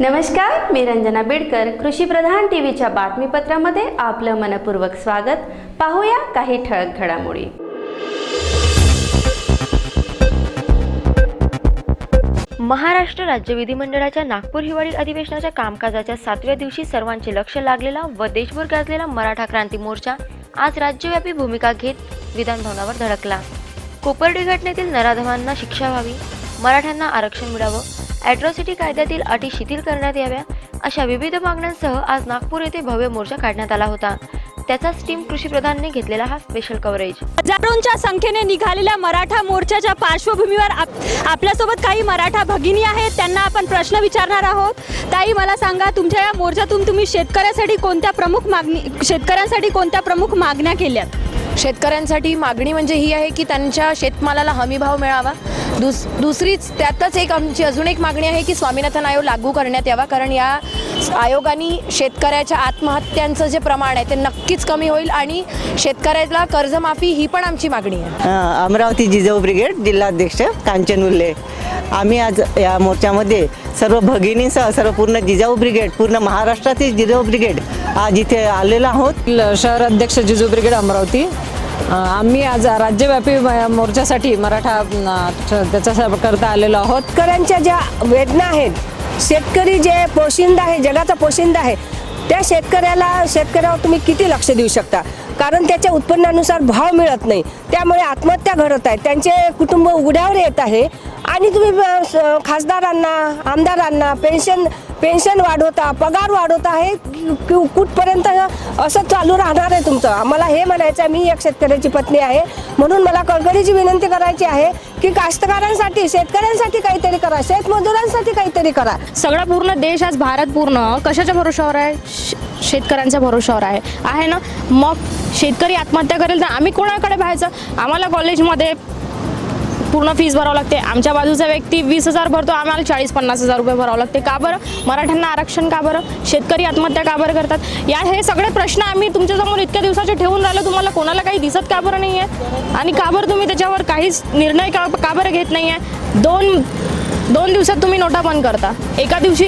नमस्कार मी रंजना बिडकर कृषी प्रधान टी व्हीच्या बातमीपत्रामध्ये आपलं मनपूर्वक स्वागत. पाहूया काही ठळक घडामोडी. महाराष्ट्र राज्य विधिमंडळाच्या नागपूर हिवाळी अधिवेशनाच्या कामकाजाच्या सातव्या दिवशी सर्वांचे लक्ष लागलेला व देशभर गाजलेला मराठा क्रांती मोर्चा आज राज्यव्यापी भूमिका घेत विधानभवनावर धडकला. कोपर्डी घटनेतील नराधमांना शिक्षा व्हावी मराठ्यांना आरक्षण मिळावं ॲट्रॉसिटी कायद्यातील अटी शिथिल करण्यात याव्या अशा विविध मागण्यांसह आज नागपूर येथे भव्य मोर्चा काढण्यात आला होता. त्याचाच टीम कृषीप्रधानने घेतलेला हा स्पेशल कव्हरेज हजारोंच्या संख्येने निघालेल्या मराठा मोर्चाच्या पार्श्वभूमीवर आप आपल्यासोबत काही मराठा भगिनी आहेत त्यांना आपण प्रश्न विचारणार आहोत. ताई मला सांगा तुमच्या या मोर्चातून तुम्ही शेतकऱ्यासाठी कोणत्या प्रमुख मागणी शेतकऱ्यांसाठी कोणत्या प्रमुख मागण्या केल्यात? शेतकऱ्यांसाठी मागणी म्हणजे ही आहे की त्यांच्या शेतमालाला हमीभाव मिळावा. दुस दुसरीच त्यातच एक आमची अजून एक मागणी आहे की स्वामीनाथन आयोग लागू करण्यात यावा कारण या आयोगाने शेतकऱ्याच्या आत्महत्यांचं जे प्रमाण आहे ते नक्कीच कमी होईल आणि शेतकऱ्याला कर्जमाफी ही पण आमची मागणी आहे. अमरावती जिजाऊ ब्रिगेड जिल्हाध्यक्ष कांचन उल्ले. आम्ही आज या मोर्चामध्ये सर्व भगिनींसह सर्व पूर्ण जिजाऊ ब्रिगेड पूर्ण महाराष्ट्रातील जिजाऊ ब्रिगेड आज इथे आलेलो आहोत. ल- शहर अध्यक्ष जिजू ब्रिगेड अमरावती. आम्ही आज राज्यव्यापी मोर्चासाठी मराठा त्याचा करता आलेलो आहोत. शेतकऱ्यांच्या ज्या वेदना आहेत शेतकरी जे पोशिंदा आहे जगाचा पोशिंदा आहे त्या शेतकऱ्याला शेतकऱ्यावर तुम्ही किती लक्ष देऊ शकता? कारण त्याच्या उत्पन्नानुसार भाव मिळत नाही. त्यामुळे आत्महत्या घडत आहेत त्यांचे कुटुंब उघड्यावर येत आहे. आणि तुम्ही खासदारांना आमदारांना पेन्शन पेन्शन वाढवता पगार वाढवता हे कुठपर्यंत असं चालू राहणार आहे तुमचं? आम्हाला हे म्हणायचं आहे मी एक शेतकऱ्याची पत्नी आहे. म्हणून मला कळकळीची विनंती करायची आहे की कास्तकारांसाठी शेतकऱ्यांसाठी काहीतरी करा शेतमजुरांसाठी काहीतरी करा. सगळा पूर्ण देश आज भारत पूर्ण कशाच्या भरोशावर आहे? शेतकऱ्यांच्या भरोशावर आहे. आहे ना? मग शेतकरी आत्महत्या करेल तर आम्ही कोणाकडे पाहायचं? आम्हाला कॉलेजमध्ये पूर्ण फीस भरावं लागते. आमच्या बाजूचा व्यक्ती वीस हजार भरतो आम्हाला चाळीस पन्नास हजार रुपये भरावं लागते. का बरं? मराठ्यांना आरक्षण का बरं? शेतकरी आत्महत्या का बरं करतात? या हे सगळे प्रश्न आम्ही तुमच्यासमोर इतक्या दिवसाचे ठेवून राहिलो तुम्हाला कोणाला काही दिसत का बरं नाही आहे आणि का बरं तुम्ही त्याच्यावर काहीच निर्णय का का बरं घेत नाही आहे दोन दोन दिवसात तुम्ही नोटा बंद करता. एका दिवशी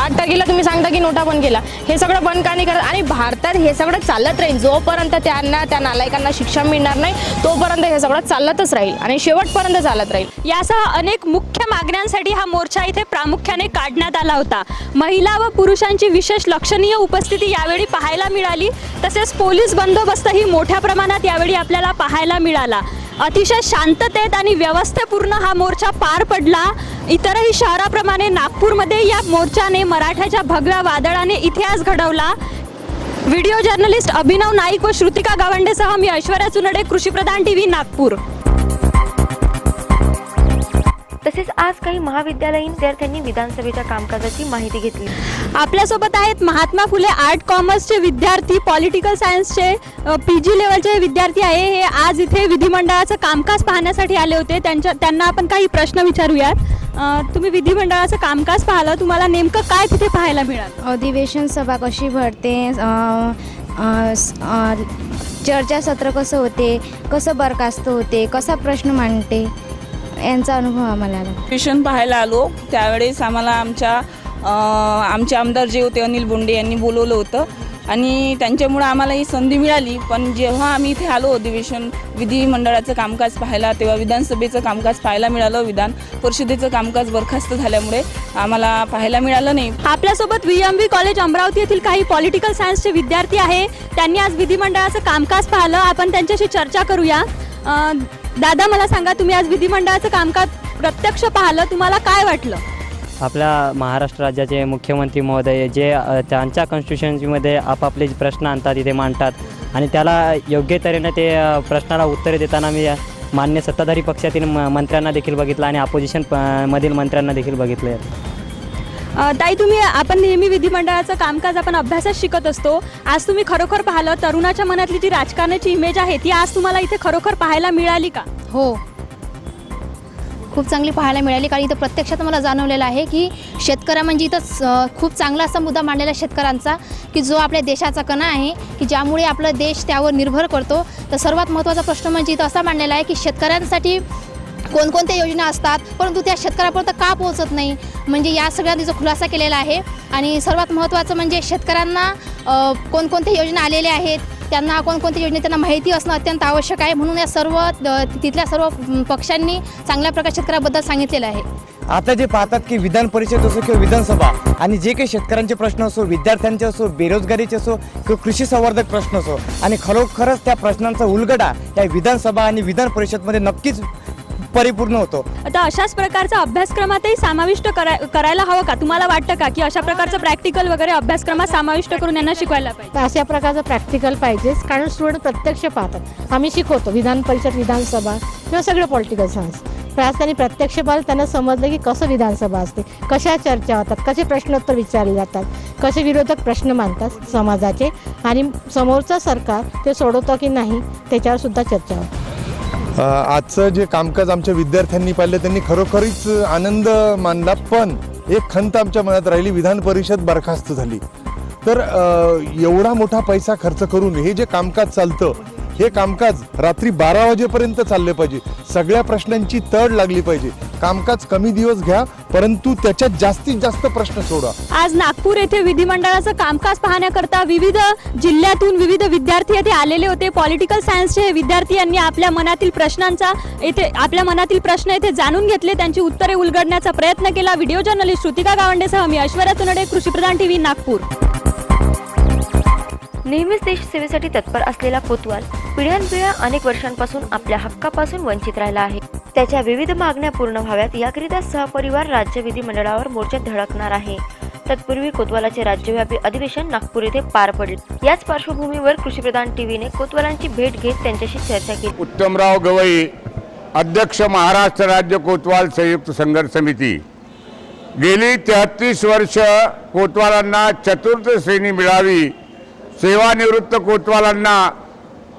आठ तारखेला तुम्ही सांगता की नोटा बंद केला. हे सगळं बंद का नाही करत? आणि भारतात हे सगळं चालत राहील. जोपर्यंत त्यांना त्या नालायकांना शिक्षा मिळणार नाही तोपर्यंत हे सगळं चालतच राहील आणि शेवटपर्यंत चालत राहील. यासह अनेक मुख्य मागण्यांसाठी हा मोर्चा इथे प्रामुख्याने काढण्यात आला होता. महिला व पुरुषांची विशेष लक्षणीय उपस्थिती यावेळी पाहायला मिळाली. तसेच पोलीस बंदोबस्तही मोठ्या प्रमाणात यावेळी आपल्याला पाहायला मिळाला. अतिशय शांततेत आणि व्यवस्थेपूर्ण हा मोर्चा पार पडला. इतरही शहराप्रमाणे नागपूरमध्ये या मोर्चाने मराठ्याच्या भगव्या वादळाने इतिहास घडवला. व्हिडिओ जर्नलिस्ट अभिनव नाईक व श्रुतिका गावंडेसह मी ऐश्वर्या चुनडे कृषीप्रधान टीव्ही नागपूर. तसेच आज काही महाविद्यालयीन विद्यार्थ्यांनी विधानसभेच्या कामकाजाची माहिती घेतली. आपल्यासोबत आहेत महात्मा फुले आर्ट कॉमर्सचे विद्यार्थी पॉलिटिकल सायन्सचे पी जी लेवलचे विद्यार्थी आहे. हे आज इथे विधिमंडळाचं कामकाज पाहण्यासाठी आले होते. त्यांच्या त्यांना आपण काही प्रश्न विचारूयात. तुम्ही विधिमंडळाचं कामकाज पाहिलं. तुम्हाला नेमकं काय तिथे पाहायला मिळालं? अधिवेशन सभा कशी भरते? चर्चासत्र कसं होते? कसं बरखास्त होते? कसा प्रश्न मांडते? यांचा अनुभव आम्हाला आला. ट्युशन पाहायला आलो. त्यावेळेस आम्हाला आमच्या आमचे आमदार जे होते अनिल बोंडे यांनी बोलवलं होतं. आणि त्यांच्यामुळं आम्हाला ही संधी मिळाली. पण जेव्हा आम्ही इथे आलो अधिवेशन विधिमंडळाचं कामकाज पाहायला तेव्हा विधानसभेचं कामकाज पाहायला मिळालं. विधान परिषदेचं कामकाज बरखास्त झाल्यामुळे आम्हाला पाहायला मिळालं नाही. आपल्यासोबत V M V college Amravati येथील काही पॉलिटिकल सायन्सचे विद्यार्थी आहे. त्यांनी आज विधिमंडळाचं कामकाज पाहिलं. आपण त्यांच्याशी चर्चा करूया. दादा मला सांगा तुम्ही आज विधिमंडळाचं कामकाज प्रत्यक्ष पाहिलं तुम्हाला काय वाटलं? आपल्या महाराष्ट्र राज्याचे मुख्यमंत्री महोदय जे त्यांच्या कॉन्स्टिट्युशन्सीमध्ये आपापले जे प्रश्न आणतात इथे मांडतात आणि त्याला योग्य तऱ्हेने ते प्रश्नाला उत्तरे देताना मी मान्य सत्ताधारी पक्षातील म मंत्र्यांना देखील बघितलं आणि अपोजिशन प मधील मंत्र्यांना देखील बघितलं अ, ताई तुम्ही आपण नेहमी विधिमंडळाचं कामकाज आपण अभ्यासात शिकत असतो. आज तुम्ही खरोखर पाहिलं तरुणाच्या मनातली जी राजकारणाची इमेज आहे ती आज तुम्हाला इथे खरोखर पाहायला मिळाली का? हो. खूप चांगली पाहायला मिळाली कारण इथं प्रत्यक्षात मला जाणवलेलं आहे की शेतकऱ्या म्हणजे इथं स- खूप चांगला असा मुद्दा मांडलेला आहे शेतकऱ्यांचा की जो आपल्या देशाचा कणा आहे की ज्यामुळे आपला देश त्यावर निर्भर करतो. तर सर्वात महत्त्वाचा प्रश्न म्हणजे इथं असा मांडलेला आहे की शेतकऱ्यांसाठी कोणकोणत्या योजना असतात परंतु त्या शेतकऱ्यापर्यंत का पोहोचत नाही? म्हणजे या सगळ्या जो खुलासा केलेला आहे आणि सर्वात महत्त्वाचं म्हणजे शेतकऱ्यांना कोणकोणत्या योजना आलेल्या आहेत त्यांना कोणकोणत्या योजने त्यांना माहिती असणं अत्यंत आवश्यक आहे म्हणून या सर्व तिथल्या सर्व पक्षांनी चांगल्या प्रकारे शेतकऱ्याबद्दल सांगितलेलं आहे. आता जे पाहतात की विधान परिषद असो किंवा विधानसभा आणि जे काही शेतकऱ्यांचे प्रश्न असो विद्यार्थ्यांचे असो बेरोजगारीचे असो किंवा कृषी संवर्धक प्रश्न असो आणि खरोखरच त्या प्रश्नांचा उलगडा या विधानसभा आणि विधान परिषदमध्ये नक्कीच परिपूर्ण होतो. आता अशाच प्रकारचा अभ्यासक्रमातही समाविष्ट कराय करायला हवं का? तुम्हाला वाटतं का की अशा प्रकारचं प्रॅक्टिकल वगैरे अभ्यासक्रमात समाविष्ट करून यांना शिकवायला पाहिजे? तर अशा प्रकारचं प्रॅक्टिकल पाहिजेच कारण स्टुडंट प्रत्यक्ष पाहतात. आम्ही शिकवतो विधान परिषद विधानसभा किंवा सगळं पॉलिटिकल सायन्स पण आज त्यांनी प्रत्यक्ष पाहिलं त्यांना समजलं की कसं विधानसभा असते कशा चर्चा होतात कसे प्रश्नोत्तर विचारले जातात कसे विरोधक प्रश्न मांडतात समाजाचे आणि समोरचं सरकार ते सोडवतं की नाही त्याच्यावर सुद्धा चर्चा होते. अ, आजचं जे कामकाज आमच्या विद्यार्थ्यांनी पाहिलं त्यांनी खरोखरीच आनंद मानला पण एक खंत आमच्या मनात राहिली विधान परिषद बरखास्त झाली. तर एवढा मोठा पैसा खर्च करून हे जे कामकाज चालतं हे कामकाज रात्री बारा वाजेपर्यंत चालले पाहिजे. सगळ्या प्रश्नांची तड लागली पाहिजे. कामकाज कमी दिवस घ्या परंतु त्याच्यात जास्तीत जास्त प्रश्न सोडा आज नागपूर येथे विधिमंडळाचं कामकाज पाहण्याकरता विविध जिल्ह्यातून विविध विद्यार्थी येथे आलेले होते. पॉलिटिकल सायन्सचे हे विद्यार्थी यांनी आपल्या मनातील प्रश्नांचा येथे आपल्या मनातील प्रश्न येथे जाणून घेतले. त्यांची उत्तरे उलगडण्याचा प्रयत्न केला. व्हिडिओ जर्नलिस्ट श्रुतिका गावंडेसह मी ऐश्वर्या तुनडे कृषीप्रधान टीव्ही नागपूर. नेहमीच देशसेवेसाठी तत्पर असलेला कोतवाल पिढ्यानपिढ्या अनेक वर्षांपासून आपल्या हक्कापासून वंचित राहिला आहे. त्याच्या विविध मागण्या पूर्ण व्हाव्यात याकरिता सहपरिवार राज्य विधिमंडळावर मोर्चात धडकणार आहे. तत्पूर्वी कोतवालाचे राज्यव्यापी अधिवेशन नागपूर येथे पार पडले. याच पार्श्वभूमीवर कृषीप्रधान टीव्हीने कोतवालांची भेट घेत त्यांच्याशी चर्चा केली. उत्तमराव गवई अध्यक्ष महाराष्ट्र राज्य कोतवाल संयुक्त संघर्ष समिती. गेली तेहतीस वर्ष कोतवालांना चतुर्थ श्रेणी मिळावी सेवानिवृत्त कोतवालांना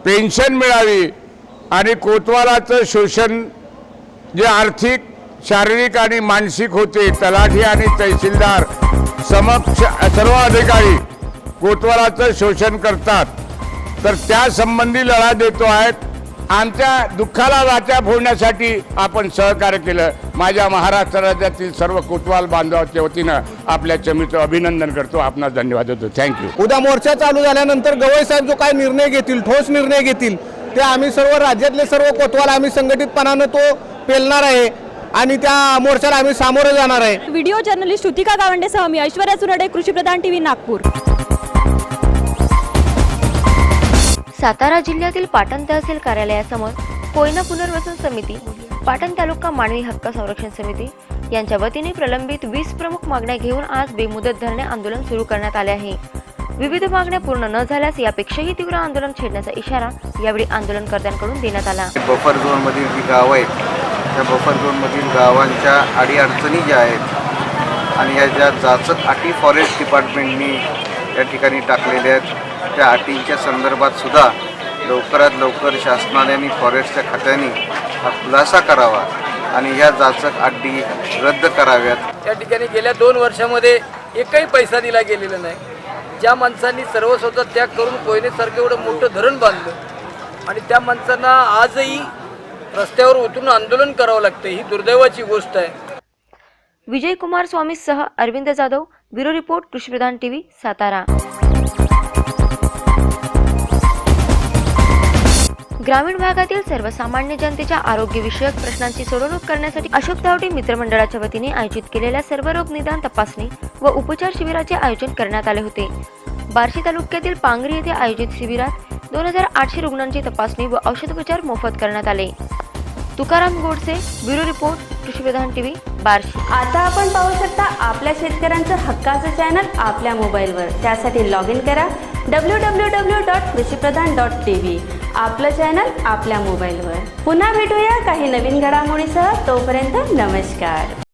पेन्शन मिळावी आणि कोतवालाचं शोषण जे आर्थिक शारीरिक आणि मानसिक होते तलाठी आणि तहसीलदार समक्ष सर्व अधिकारी कोतवालाचं शोषण करतात. तर त्या संबंधी लढा देतो आहेत. आमच्या दुःखाला वाचा फोडण्यासाठी आपण सहकार्य केलं. माझ्या महाराष्ट्र राज्यातील सर्व कोतवाल बांधवाच्या वतीनं आपल्या चमीचं अभिनंदन करतो. आपणास धन्यवाद देतो. थँक्यू उद्या मोर्चा चालू झाल्यानंतर गवई साहेब जो काय निर्णय घेतील ठोस निर्णय घेतील ते आम्ही सर्व राज्यातले सर्व कोतवाल आम्ही संघटितपणानं तो पेलणार आहे आणि त्या मोर्चाला आम्ही सामोरं जाणार आहे. व्हिडिओ जर्नलिस्ट श्रुतिका गावंडेसह मी ऐश्वर्या तुनडे कृषीप्रधान टीव्ही नागपूर. सातारा जिल्ह्यातील पाटण तहसील कार्यालयासमोर कोयना पुनर्वसन समिती पाटण तालुका मानवी हक्क संरक्षण समिती यांच्या वतीने प्रलंबित वीस प्रमुख मागण्या घेऊन आज बेमुदत धरणे आंदोलन सुरू करण्यात आले आहे. विविध मागण्या पूर्ण न झाल्यास यापेक्षाही तीव्र आंदोलन छेडण्याचा इशारा यावेळी आंदोलनकर्त्यांकडून देण्यात आला. बफर झोनमधील जी गावं आहेत या बफरझोनमधील गावांच्या अडीअडचणी ज्या आहेत आणि या ज्या जाचक अटी फॉरेस्ट डिपार्टमेंटनी या ठिकाणी टाकलेल्या आहेत त्या अटींच्या संदर्भात सुद्धा लवकरात लवकर शासनाने आणि फॉरेस्टच्या खात्याने हा खुलासा करावा आणि या जाचक अटी रद्द कराव्यात. त्या ठिकाणी गेल्या दोन वर्षामध्ये एकही पैसा दिला गेलेला नाही. ज्या माणसांनी सर्वस्वतः त्याग करून कोयनेसारखं एवढं मोठं धरण बांधलं आणि त्या माणसांना आजही रस्त्यावर उतरून आंदोलन करावं लागतं ही दुर्दैवाची गोष्ट आहे. विजय कुमार स्वामी सह Arvind Jadhav bureau report Krishipradhan TV Satara. ग्रामीण भागातील सर्वसामान्य जनतेच्या आरोग्यविषयक प्रश्नांची सोडवणूक करण्यासाठी अशोक धावटे मित्रमंडळाच्या वतीने आयोजित केलेल्या सर्व रोग निदान तपासणी व उपचार शिबिराचे आयोजन करण्यात आले होते. बार्शी तालुक्यातील पांगरी येथे आयोजित शिबिरात दोन हजार आठशे रुग्णांची तपासणी व औषधोपचार मोफत करण्यात आले. Tukaram Godse bureau report Krishipradhan TV Barshi. आता आपण पाहू शकता आपल्या शेतकऱ्यांचं हक्काचं चॅनल आपल्या मोबाईलवर. त्यासाठी लॉग इन करा W W W dot Krishipradhan dot T V आपलं चॅनल आपल्या मोबाईलवर. पुन्हा भेटूया काही नवीन घडामोडीसह. तोपर्यंत नमस्कार.